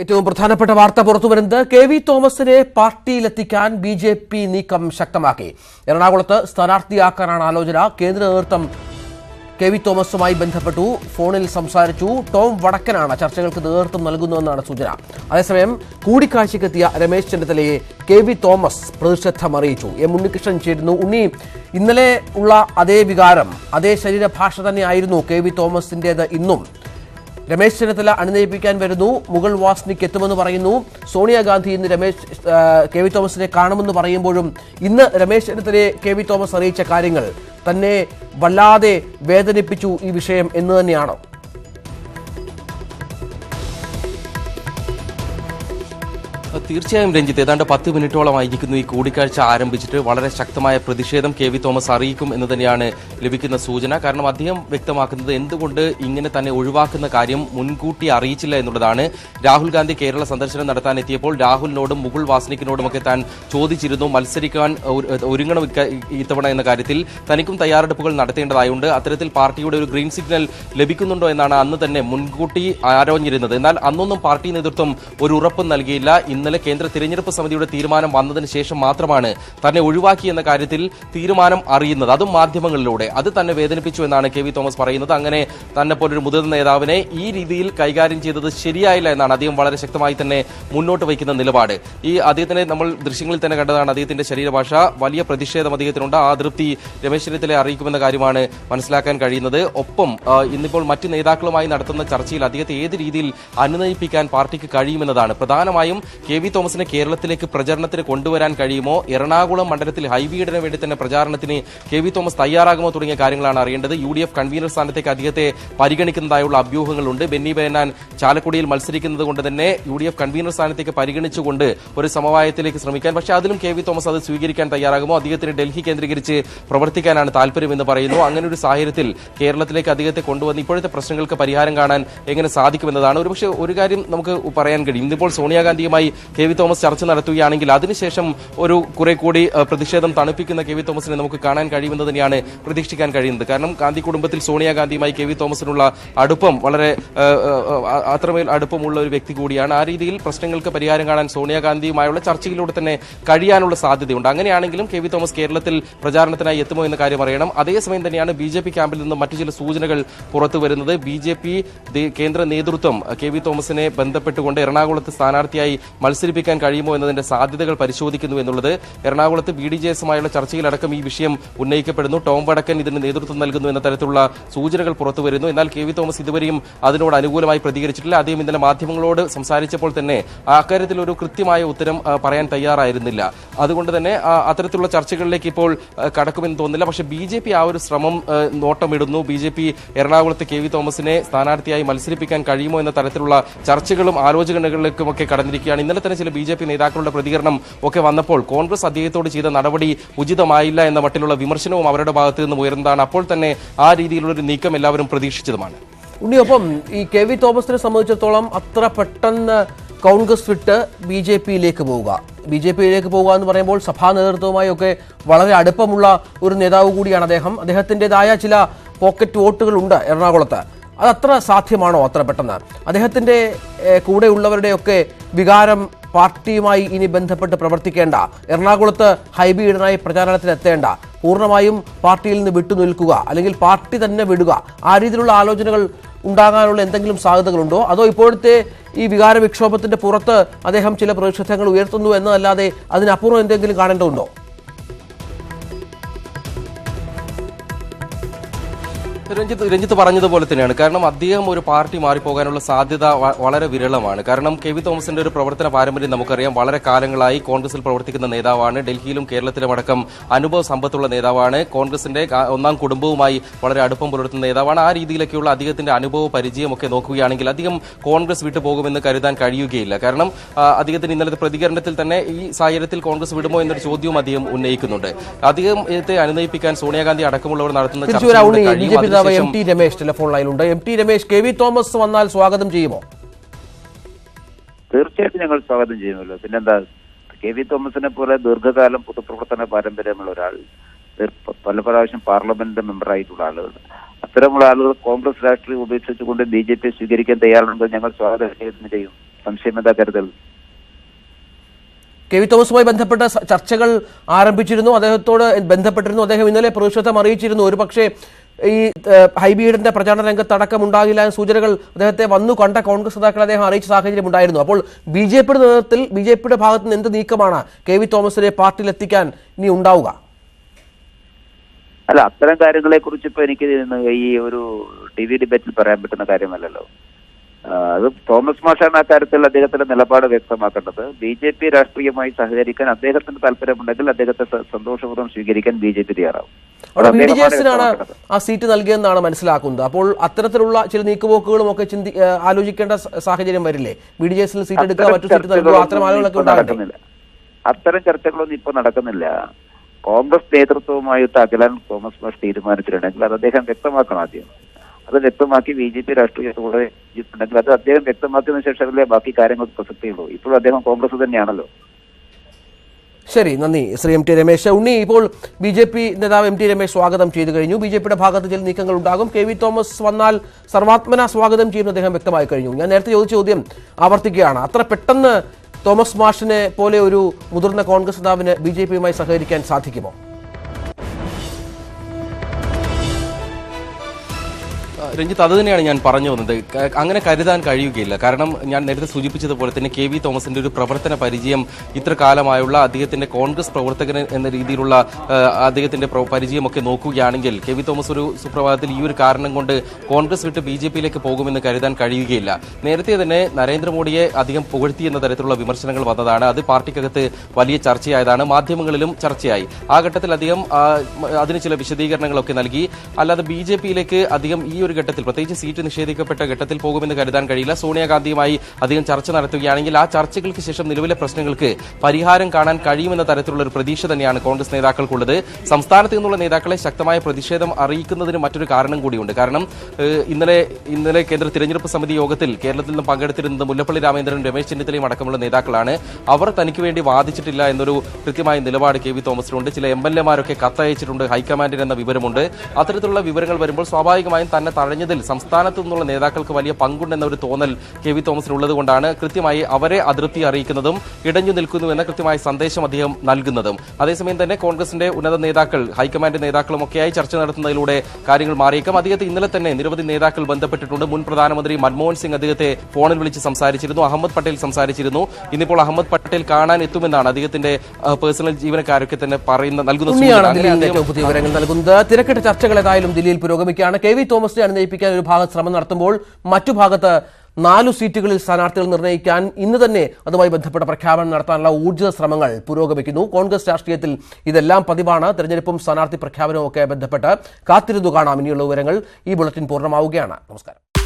ഏറ്റവും പ്രധാനപ്പെട്ട വാർത്ത പുറത്തുവരുന്നത് കെ വി തോമസിനെ പാർട്ടിയിലെത്തിക്കാൻ ബി ജെ പി നീക്കം ശക്തമാക്കി. എറണാകുളത്ത് സ്ഥാനാർത്ഥിയാക്കാനാണ് ആലോചന. കേന്ദ്ര നേതൃത്വം കെ വി തോമസുമായി ബന്ധപ്പെട്ടു. ഫോണിൽ സംസാരിച്ചു. ടോം വടക്കനാണ് ചർച്ചകൾക്ക് നേതൃത്വം നൽകുന്നതെന്നാണ് സൂചന. അതേസമയം കൂടിക്കാഴ്ചയ്ക്കെത്തിയ രമേശ് ചെന്നിത്തലയെ കെ വി തോമസ് പ്രതിഷേധം അറിയിച്ചു എം ഉണ്ണികൃഷ്ണൻ ചേരുന്നു. ഉണ്ണി ഇന്നലെ ഉള്ള അതേ വികാരം അതേ ശരീരഭാഷ തന്നെയായിരുന്നു കെ വി തോമസിന്റേത് ഇന്നും. രമേശ് ചെന്നിത്തല അണിനയിപ്പിക്കാൻ വരുന്നു. മുഗൾ വാസ്നിക്ക് എത്തുമെന്ന് പറയുന്നു. സോണിയാഗാന്ധി ഇന്ന് രമേശ് കെ വി തോമസിനെ കാണുമെന്ന് പറയുമ്പോഴും ഇന്ന് രമേശ് ചെന്നിത്തലയെ കെ വി തോമസ് അറിയിച്ച കാര്യങ്ങൾ തന്നെ വല്ലാതെ വേദനിപ്പിച്ചു ഈ വിഷയം എന്ന് തന്നെയാണോ. തീർച്ചയായും രഞ്ജിത്ത് ഏതാണ്ട് പത്ത് മിനിറ്റോളം ആയിരിക്കുന്നു ഈ കൂടിക്കാഴ്ച ആരംഭിച്ചിട്ട്. വളരെ ശക്തമായ പ്രതിഷേധം കെ വി തോമസ് അറിയിക്കും എന്ന് തന്നെയാണ് ലഭിക്കുന്ന സൂചന. കാരണം അദ്ദേഹം വ്യക്തമാക്കുന്നത് എന്തുകൊണ്ട് ഇങ്ങനെ തന്നെ ഒഴിവാക്കുന്ന കാര്യം മുൻകൂട്ടി അറിയിച്ചില്ല എന്നുള്ളതാണ്. രാഹുൽ ഗാന്ധി കേരള സന്ദർശനം നടത്താൻ എത്തിയപ്പോൾ രാഹുലിനോടും മുകുൾ വാസ്നിക്കിനോടുമൊക്കെ താൻ ചോദിച്ചിരുന്നു മത്സരിക്കാൻ ഒരു- ഒരുങ്ങണം ഇത്തവണ എന്ന കാര്യത്തിൽ. തനിക്കും തയ്യാറെടുപ്പുകൾ നടത്തേണ്ടതായുണ്ട്. അത്തരത്തിൽ പാർട്ടിയുടെ ഒരു ഗ്രീൻ സിഗ്നൽ ലഭിക്കുന്നുണ്ടോ എന്നാണ് അന്ന് തന്നെ മുൻകൂട്ടി ആരോഞ്ഞിരുന്നത്. എന്നാൽ അന്നൊന്നും പാർട്ടി നേതൃത്വം ഒരു ഉറപ്പ് നൽകിയില്ല. ഇന്നലെ കേന്ദ്ര തിരഞ്ഞെടുപ്പ് സമിതിയുടെ തീരുമാനം വന്നതിന് ശേഷം മാത്രമാണ് തന്നെ ഒഴിവാക്കി എന്ന കാര്യത്തിൽ തീരുമാനം അറിയുന്നത്. അതും മാധ്യമങ്ങളിലൂടെ. അത് തന്നെ വേദനിപ്പിച്ചു എന്നാണ് കെ വി തോമസ് പറയുന്നത്. അങ്ങനെ തന്നെ പോലൊരു മുതിർന്ന നേതാവിനെ ഈ രീതിയിൽ കൈകാര്യം ചെയ്തത് ശരിയായില്ല എന്നാണ് അദ്ദേഹം വളരെ ശക്തമായി തന്നെ മുന്നോട്ട് വയ്ക്കുന്ന നിലപാട്. ഈ അദ്ദേഹത്തിനെ നമ്മൾ ദൃശ്യങ്ങളിൽ തന്നെ കണ്ടതാണ് അദ്ദേഹത്തിന്റെ ശരീരഭാഷ. വലിയ പ്രതിഷേധം അദ്ദേഹത്തിനുണ്ട്. ആ അതൃപ്തി രമേശ് ചെന്നിത്തല അറിയിക്കുമെന്ന കാര്യമാണ് മനസ്സിലാക്കാൻ കഴിയുന്നത്. ഒപ്പം ഇന്നിപ്പോൾ മറ്റ് നേതാക്കളുമായി നടത്തുന്ന ചർച്ചയിൽ അദ്ദേഹത്തെ ഏത് രീതിയിൽ അനുനയിപ്പിക്കാൻ പാർട്ടിക്ക് കഴിയുമെന്നതാണ്. പ്രധാനമായും കെ വി തോമസിനെ കേരളത്തിലേക്ക് പ്രചരണത്തിന് കൊണ്ടുവരാൻ കഴിയുമോ? എറണാകുളം മണ്ഡലത്തിൽ ഹൈവീഡിന് വേണ്ടി തന്നെ പ്രചാരണത്തിന് കെ വി തോമസ് തയ്യാറാകുമോ തുടങ്ങിയ കാര്യങ്ങളാണ് അറിയേണ്ടത്. യു ഡി എഫ് കൺവീനർ സ്ഥാനത്തേക്ക് അദ്ദേഹത്തെ പരിഗണിക്കുന്നതായുള്ള അഭ്യൂഹങ്ങളുണ്ട്. ബെന്നി ബേനാൻ ചാലക്കുടിയിൽ മത്സരിക്കുന്നത് കൊണ്ട് തന്നെ യു ഡി എഫ് കൺവീനർ സ്ഥാനത്തേക്ക് പരിഗണിച്ചുകൊണ്ട് ഒരു സമവായത്തിലേക്ക് ശ്രമിക്കാൻ. പക്ഷേ അതിലും കെ വി തോമസ് അത് സ്വീകരിക്കാൻ തയ്യാറാകുമോ? അദ്ദേഹത്തിന് ഡൽഹി കേന്ദ്രീകരിച്ച് പ്രവർത്തിക്കാനാണ് താല്പര്യമെന്ന് പറയുന്നു. അങ്ങനെ ഒരു സാഹചര്യത്തിൽ കേരളത്തിലേക്ക് അദ്ദേഹത്തെ കൊണ്ടുവന്ന് ഇപ്പോഴത്തെ പ്രശ്നങ്ങൾക്ക് പരിഹാരം കാണാൻ എങ്ങനെ സാധിക്കുമെന്നതാണ്. ഒരുപക്ഷെ ഒരു കാര്യം നമുക്ക് പറയാൻ കഴിയും. ഇന്നിപ്പോൾ സോണിയാഗാന്ധിയുമായി കെ വി തോമസ് ചർച്ച നടത്തുകയാണെങ്കിൽ അതിനുശേഷം ഒരു കുറെ കൂടി പ്രതിഷേധം തണുപ്പിക്കുന്ന കെ വി തോമസിനെ നമുക്ക് കാണാൻ കഴിയുമെന്ന് തന്നെയാണ് പ്രതീക്ഷിക്കാൻ കഴിയുന്നത്. കാരണം ഗാന്ധി കുടുംബത്തിൽ സോണിയാഗാന്ധിയുമായി കെ വി തോമസിനുള്ള അടുപ്പം വളരെ അത്രമേൽ അടുപ്പമുള്ള ഒരു വ്യക്തി കൂടിയാണ്. ആ രീതിയിൽ പ്രശ്നങ്ങൾക്ക് പരിഹാരം കാണാൻ സോണിയാഗാന്ധിയുമായുള്ള ചർച്ചയിലൂടെ തന്നെ കഴിയാനുള്ള സാധ്യതയുണ്ട്. അങ്ങനെയാണെങ്കിലും കെ വി തോമസ് കേരളത്തിൽ പ്രചാരണത്തിനായി എത്തുമോ എന്ന കാര്യം അറിയണം. അതേസമയം തന്നെയാണ് ബി ജെ പി ക്യാമ്പിൽ നിന്ന് മറ്റു ചില സൂചനകൾ പുറത്തു വരുന്നത്. ബി ജെ പി കേന്ദ്ര നേതൃത്വം കെ വി തോമസിനെ ബന്ധപ്പെട്ടുകൊണ്ട് എറണാകുളത്ത് സ്ഥാനാർത്ഥിയായി മത്സരിപ്പിക്കാൻ കഴിയുമോ എന്നതിന്റെ സാധ്യതകൾ പരിശോധിക്കുന്നു എന്നുള്ളത് എറണാകുളത്ത് ബി ഡി ജെ എസുമായുള്ള ചർച്ചയിലടക്കം ഈ വിഷയം ഉന്നയിക്കപ്പെടുന്നു. ടോം വടക്കൻ ഇതിന് നേതൃത്വം നൽകുന്നു എന്ന തരത്തിലുള്ള സൂചനകൾ പുറത്തുവരുന്നു എന്നാൽ കെ വി തോമസ് ഇതുവരെയും അതിനോട് അനുകൂലമായി പ്രതികരിച്ചിട്ടില്ല. അദ്ദേഹം ഇന്നലെ മാധ്യമങ്ങളോട് സംസാരിച്ചപ്പോൾ തന്നെ അക്കാര്യത്തിൽ ഒരു കൃത്യമായ ഉത്തരം പറയാൻ തയ്യാറായിരുന്നില്ല. അതുകൊണ്ട് തന്നെ അത്തരത്തിലുള്ള ചർച്ചകളിലേക്ക് ഇപ്പോൾ കടക്കുമെന്ന് തോന്നുന്നില്ല. പക്ഷേ ബി ജെ പി ആ ഒരു ശ്രമം നോട്ടമിടുന്നു. ബി ജെ പി എറണാകുളത്ത് കെ വി തോമസിനെ സ്ഥാനാർത്ഥിയായി മത്സരിപ്പിക്കാൻ കഴിയുമോ എന്ന തരത്തിലുള്ള ചർച്ചകളും ആലോചനകളിലേക്കുമൊക്കെ കടന്നിരിക്കുകയാണ്. ഇന്നലെ ചില ബി ജെ പി നേതാക്കളുടെ പ്രതികരണം ഒക്കെ വന്നപ്പോൾ കോൺഗ്രസ് അദ്ദേഹത്തോട് ചെയ്ത നടപടി ഉചിതമായില്ല എന്ന മട്ടിലുള്ള വിമർശനവും അവരുടെ ഭാഗത്ത് നിന്ന് ഉയർന്നതാണ് അപ്പോൾ തന്നെ ആ രീതിയിലുള്ള ഒരു നീക്കം എല്ലാവരും പ്രതീക്ഷിച്ചതുമാണ്. ഉണ്ണിയൊപ്പം ഈ കെ വി തോമസിനെ സംബന്ധിച്ചിടത്തോളം അത്ര പെട്ടെന്ന് കോൺഗ്രസ് വിട്ട് ബി ജെ പിയിലേക്ക് പോവുക. ബി ജെ പിയിലേക്ക് പോവുക എന്ന് പറയുമ്പോൾ സഭാ നേതൃത്വവുമായി ഒക്കെ വളരെ അടുപ്പമുള്ള ഒരു നേതാവ് കൂടിയാണ് അദ്ദേഹം. അദ്ദേഹത്തിന്റെതായ ചില പോക്കറ്റ് വോട്ടുകളുണ്ട് എറണാകുളത്ത്. അത് അത്ര സാധ്യമാണോ അത്ര പെട്ടെന്ന്? അദ്ദേഹത്തിന്റെ കൂടെയുള്ളവരുടെയൊക്കെ വികാരം പാർട്ടിയുമായി ഇനി ബന്ധപ്പെട്ട് പ്രവർത്തിക്കേണ്ട. എറണാകുളത്ത് ഹൈബി ഈഡനായി എത്തേണ്ട പൂർണമായും പാർട്ടിയിൽ നിന്ന് വിട്ടുനിൽക്കുക അല്ലെങ്കിൽ പാർട്ടി തന്നെ വിടുക. ആ രീതിയിലുള്ള ആലോചനകൾ ഉണ്ടാകാനുള്ള എന്തെങ്കിലും സാധ്യതകളുണ്ടോ? അതോ ഇപ്പോഴത്തെ ഈ വികാര വിക്ഷോഭത്തിന്റെ പുറത്ത് അദ്ദേഹം ചില പ്രതിഷേധങ്ങൾ ഉയർത്തുന്നു എന്നതല്ലാതെ അതിനപ്പുറം എന്തെങ്കിലും കാണേണ്ടതുണ്ടോ? രഞ്ജിത്ത് രഞ്ജിത്ത് പറഞ്ഞതുപോലെ തന്നെയാണ്. കാരണം അദ്ദേഹം ഒരു പാർട്ടി മാറിപ്പോകാനുള്ള സാധ്യത വളരെ വിരളമാണ്. കാരണം കെ വി തോമസിന്റെ ഒരു പ്രവർത്തന പാരമ്പര്യം നമുക്കറിയാം. വളരെ കാലങ്ങളായി കോൺഗ്രസിൽ പ്രവർത്തിക്കുന്ന നേതാവാണ്. ഡൽഹിയിലും കേരളത്തിലും അടക്കം അനുഭവ സമ്പത്തുള്ള നേതാവാണ്. കോൺഗ്രസിന്റെ ഒന്നാം കുടുംബവുമായി വളരെ അടുപ്പം പുലർത്തുന്ന നേതാവാണ്. ആ രീതിയിലൊക്കെയുള്ള അദ്ദേഹത്തിന്റെ അനുഭവ പരിചയമൊക്കെ നോക്കുകയാണെങ്കിൽ അധികം കോൺഗ്രസ് വിട്ടു പോകുമെന്ന് കരുതാൻ കഴിയുകയില്ല. കാരണം അദ്ദേഹത്തിന് ഇന്നലത്തെ പ്രതികരണത്തിൽ തന്നെ ഈ സാഹചര്യത്തിൽ കോൺഗ്രസ് വിടുമോ എന്നൊരു ചോദ്യവും അദ്ദേഹം ഉന്നയിക്കുന്നുണ്ട്. അദ്ദേഹത്തെ അനുനയിപ്പിക്കാൻ സോണിയാഗാന്ധി അടക്കമുള്ളവർ നടത്തുന്ന തിരിച്ചു നേതാവ് M T Ramesh telephone ലൈനിലുണ്ട്. M T Ramesh K V Thomas വന്നാൽ സ്വാഗതം ചെയ്യുമോ? തീർച്ചയായിട്ടും ഞങ്ങൾ സ്വാഗതം ചെയ്യുമല്ലോ. പിന്നെന്താ കെ വി തോമസിനെ പോലെ ദീർഘകാലം പൊതുപ്രവർത്തന പാരമ്പര്യമുള്ള ഒരാൾ പല പ്രാവശ്യം പാർലമെന്റ് മെമ്പറായിട്ടുള്ള ആളുകൾ അത്തരമുള്ള ആളുകൾ കോൺഗ്രസ് രാഷ്ട്രീയം ഉപേക്ഷിച്ചുകൊണ്ട് ബി ജെ പി സ്വീകരിക്കാൻ തയ്യാറുണ്ടോ ഞങ്ങൾ സ്വാഗതം ചെയ്യും. സംശയം എന്താ കരുതൽ? കെ വി തോമസുമായി ബന്ധപ്പെട്ട ചർച്ചകൾ ആരംഭിച്ചിരുന്നു. അദ്ദേഹത്തോട് ബന്ധപ്പെട്ടിരുന്നു. അദ്ദേഹം ഇന്നലെ പ്രതിഷേധം അറിയിച്ചിരുന്നു. ഒരു പക്ഷേ ഈ ഹൈബീഡിന്റെ പ്രചാരണ രംഗത്ത് ഉണ്ടാകില്ല എന്ന സൂചനകൾ അദ്ദേഹത്തെ വന്നു കണ്ട കോൺഗ്രസ് നേതാക്കളെ അദ്ദേഹം അറിയിച്ച സാഹചര്യം ഉണ്ടായിരുന്നു. അപ്പോൾ ബി ജെ പിയുടെ നേതൃത്വത്തിൽ ബി ജെ പിയുടെ ഭാഗത്ത് നിന്ന് എന്ത് നീക്കമാണ് കെ വി തോമസിനെ പാർട്ടിയിൽ എത്തിക്കാൻ ഇനി ഉണ്ടാവുക? അല്ല അത്തരം കാര്യങ്ങളെ കുറിച്ച് ഇപ്പൊ എനിക്ക് ഈ ഒരു ടി വി ഡിബേറ്റിൽ പറയാൻ പറ്റുന്ന കാര്യമല്ലല്ലോ. അത് തോമസ് മാഷാണ് ആ കാര്യത്തിൽ അദ്ദേഹത്തിന്റെ നിലപാട് വ്യക്തമാക്കേണ്ടത്. ബി ജെ പി രാഷ്ട്രീയമായി സഹകരിക്കാൻ അദ്ദേഹത്തിന് താല്പര്യമുണ്ടെങ്കിൽ അദ്ദേഹത്തെ സന്തോഷപൂർവം സ്വീകരിക്കാൻ ബി ജെ പി തയ്യാറാവും. അവിടെ ബി ഡി ജെ എസിനാണ് ആ സീറ്റ് നൽകിയെന്നാണ് മനസ്സിലാക്കുന്നത്. അപ്പോൾ അത്തരത്തിലുള്ള ചില നീക്കുപോക്കുകളും ഒക്കെ ചിന്തി ആലോചിക്കേണ്ട സാഹചര്യം വരില്ലേ? ബി ഡി ജെ എസിൽ സീറ്റ് എടുക്കുക മറ്റു സീറ്റ് നൽകുക അത്തരം ആളുകളൊക്കെ അത്തരം ചർച്ചകളൊന്നും ഇപ്പൊ നടക്കുന്നില്ല. കോൺഗ്രസ് നേതൃത്വവുമായിട്ട് അഖിലാൻ തോമസ് മാഷ് തീരുമാനിച്ചിട്ടുണ്ടെങ്കിൽ അത് അദ്ദേഹം വ്യക്തമാക്കണം ആദ്യം. അത് വ്യക്തമാക്കി ബി ജെ പി രാഷ്ട്രീയത്തോടെ അത് അദ്ദേഹം വ്യക്തമാക്കിയതിനു ശേഷമല്ലേ ബാക്കി കാര്യങ്ങൾക്ക് പ്രസക്തിയുള്ളൂ. ഇപ്പോഴും അദ്ദേഹം കോൺഗ്രസ് തന്നെയാണല്ലോ. ശരി നന്ദി. Shri M T Ramesh. ഉണ്ണി ഇപ്പോൾ ബി ജെ പി നേതാവ് എം ടി രമേശ് സ്വാഗതം ചെയ്തു കഴിഞ്ഞു. ബി ജെ പിയുടെ ഭാഗത്ത് ചില നീക്കങ്ങൾ ഉണ്ടാകും. കെ വി തോമസ് വന്നാൽ സർവാത്മന സ്വാഗതം ചെയ്യുമെന്ന് അദ്ദേഹം വ്യക്തമായി കഴിഞ്ഞു. ഞാൻ നേരത്തെ ചോദിച്ച ചോദ്യം ആവർത്തിക്കുകയാണ്. അത്ര പെട്ടെന്ന് തോമസ് മാഷിനെ പോലെ ഒരു മുതിർന്ന കോൺഗ്രസ് നേതാവിന് ബി ജെ പിയുമായി സഹകരിക്കാൻ സാധിക്കുമോ? രഞ്ജിത്ത് അത് തന്നെയാണ് ഞാൻ പറഞ്ഞു വന്നത്. അങ്ങനെ കരുതാൻ കഴിയുകയില്ല. കാരണം ഞാൻ നേരത്തെ സൂചിപ്പിച്ചതുപോലെ തന്നെ കെ വി തോമസിന്റെ ഒരു പ്രവർത്തന പരിചയം ഇത്ര കാലമായുള്ള അദ്ദേഹത്തിന്റെ കോൺഗ്രസ് പ്രവർത്തകൻ എന്ന രീതിയിലുള്ള അദ്ദേഹത്തിന്റെ പരിചയമൊക്കെ നോക്കുകയാണെങ്കിൽ കെ വി തോമസ് ഒരു സുപ്രഭാതത്തിൽ ഈ ഒരു കാരണം കൊണ്ട് കോൺഗ്രസ് വിട്ട് ബി ജെ പിയിലേക്ക് പോകുമെന്ന് കരുതാൻ കഴിയുകയില്ല. നേരത്തെ തന്നെ നരേന്ദ്രമോദിയെ അധികം പുകഴ്ത്തി എന്ന തരത്തിലുള്ള വിമർശനങ്ങൾ വന്നതാണ്. അത് പാർട്ടിക്കകത്ത് വലിയ ചർച്ചയായതാണ്. മാധ്യമങ്ങളിലും ചർച്ചയായി. ആ ഘട്ടത്തിൽ അധികം അതിന് ചില വിശദീകരണങ്ങളൊക്കെ നൽകി. അല്ലാതെ ബി ജെ പിയിലേക്ക് അധികം ഈ ഒരു ഘട്ടത്തിൽ പ്രത്യേകിച്ച് സീറ്റ് നിഷേധിക്കപ്പെട്ട ഘട്ടത്തിൽ പോകുമെന്ന് കരുതാൻ കഴിയില്ല. സോണിയാഗാന്ധിയുമായി അധികം ചർച്ച നടത്തുകയാണെങ്കിൽ ആ ചർച്ചകൾക്ക് ശേഷം നിലവിലെ പ്രശ്നങ്ങൾക്ക് പരിഹാരം കാണാൻ കഴിയുമെന്ന തരത്തിലുള്ള ഒരു പ്രതീക്ഷ തന്നെയാണ് കോൺഗ്രസ് നേതാക്കൾക്കുള്ളത്. സംസ്ഥാനത്ത് നിന്നുള്ള നേതാക്കളെ ശക്തമായ പ്രതിഷേധം അറിയിക്കുന്നതിന് മറ്റൊരു കാരണം കൂടിയുണ്ട്. കാരണം ഇന്നലെ ഇന്നലെ കേന്ദ്ര തിരഞ്ഞെടുപ്പ് സമിതി യോഗത്തിൽ കേരളത്തിൽ നിന്നും പങ്കെടുത്തിരുന്നത് മുല്ലപ്പള്ളി രാമേന്ദ്രൻ രമേശ് ചെന്നിത്തലയും അടക്കമുള്ള നേതാക്കളാണ്. അവർ തനിക്ക് വേണ്ടി വാദിച്ചിട്ടില്ല എന്നൊരു കൃത്യമായ നിലപാട് കെ വി തോമസിനുണ്ട്. ചില എം എൽ എമാരൊക്കെ കത്തയച്ചിട്ടുണ്ട് ഹൈക്കമാൻഡിന് എന്ന വിവരമുണ്ട്. അത്തരത്തിലുള്ള വിവരങ്ങൾ വരുമ്പോൾ സ്വാഭാവികമായും തന്നെ തഴഞ്ഞതിൽ സംസ്ഥാനത്തു നിന്നുള്ള നേതാക്കൾക്ക് വലിയ പങ്കുണ്ടെന്ന ഒരു തോന്നൽ കെ വി തോമസിനുള്ളത് കൊണ്ടാണ് കൃത്യമായി അവരെ അതിർത്തി അറിയിക്കുന്നതും ഇടഞ്ഞു നിൽക്കുന്നു എന്ന കൃത്യമായ സന്ദേശം അദ്ദേഹം നൽകുന്നതും. അതേസമയം തന്നെ കോൺഗ്രസിന്റെ ഉന്നത നേതാക്കൾ ഹൈക്കമാൻഡ് നേതാക്കളുമൊക്കെയായി ചർച്ച നടത്തുന്നതിലൂടെ കാര്യങ്ങൾ മാറിയേക്കാം. അദ്ദേഹത്തെ ഇന്നലെ തന്നെ നിരവധി നേതാക്കൾ ബന്ധപ്പെട്ടിട്ടുണ്ട്. മുൻ പ്രധാനമന്ത്രി മൻമോഹൻ സിംഗ് അദ്ദേഹത്തെ ഫോണിൽ വിളിച്ച് സംസാരിച്ചിരുന്നു. അഹമ്മദ് പട്ടേൽ സംസാരിച്ചിരുന്നു. ഇന്നിപ്പോൾ അഹമ്മദ് പട്ടേൽ കാണാൻ എത്തുമെന്നാണ് അദ്ദേഹത്തിന്റെ പേഴ്സണൽ ജീവനക്കാരൊക്കെ തന്നെ പറയുന്ന നൽകുന്നത്? തിരക്കിട്ട ചർച്ചകൾ ഏതായാലും ദില്ലിയിൽ പുരോഗമിക്കുകയാണ്. കെ വി അനുനയിപ്പിക്കാൻ ഒരു ഭാഗത്ത് ശ്രമം നടത്തുമ്പോൾ മറ്റു ഭാഗത്ത് നാലു സീറ്റുകളിൽ സ്ഥാനാർത്ഥികൾ നിർണയിക്കാൻ ഇന്ന് തന്നെ അതുമായി ബന്ധപ്പെട്ട പ്രഖ്യാപനം നടത്താനുള്ള ഊർജിത ശ്രമങ്ങൾ പുരോഗമിക്കുന്നു. കോൺഗ്രസ് രാഷ്ട്രീയത്തിൽ ഇതെല്ലാം പതിവാണ്. തെരഞ്ഞെടുപ്പും സ്ഥാനാർത്ഥി പ്രഖ്യാപനവും ഒക്കെ ബന്ധപ്പെട്ട് കാത്തിരുന്നു കാണാം. ഇനിയുള്ള വിവരങ്ങൾ ഈ ബുള്ളറ്റിൻ പൂർണമാവുകയാണ്. നമസ്കാരം.